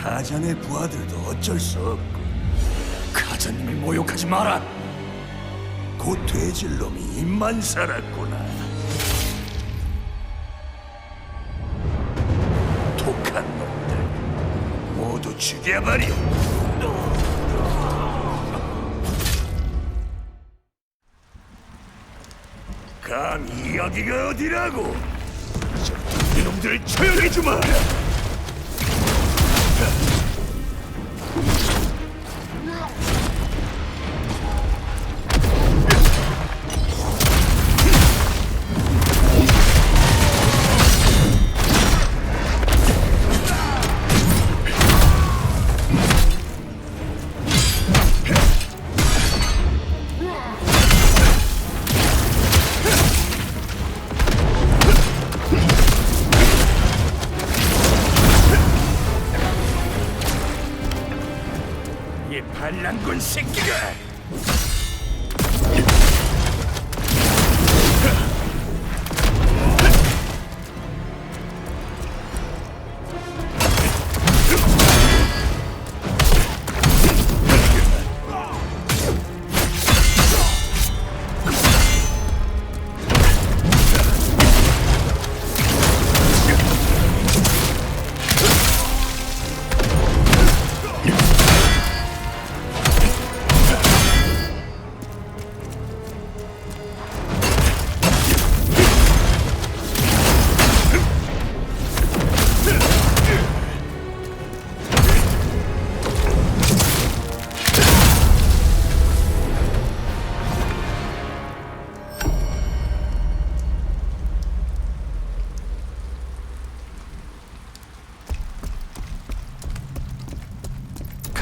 가장의 부하들도 어쩔 수 없고 가자님을 모욕하지 마라. 곧 돼질 놈이 입만 살았구나. 독한 놈들 모두 죽여버려. 감히 여기가 어디라고? 이놈들 조용히 주마. 이 반란군 새끼가!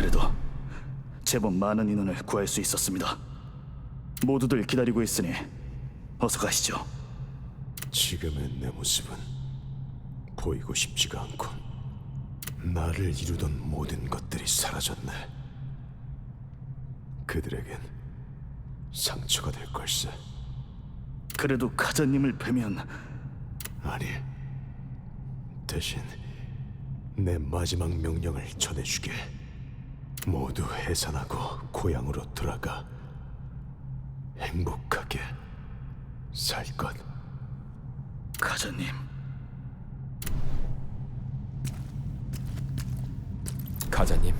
그래도 제법 많은 인원을 구할 수 있었습니다. 모두들 기다리고 있으니 어서 가시죠. 지금의 내 모습은 보이고 싶지가 않군. 나를 이루던 모든 것들이 사라졌네. 그들에겐 상처가 될 걸세. 그래도 가자님을 뵈면 아니, 대신 내 마지막 명령을 전해주게. 모두 해산하고 고향으로 돌아가 행복하게 살 것. 가자님 가자님,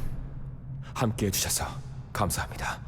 함께 해주셔서 감사합니다.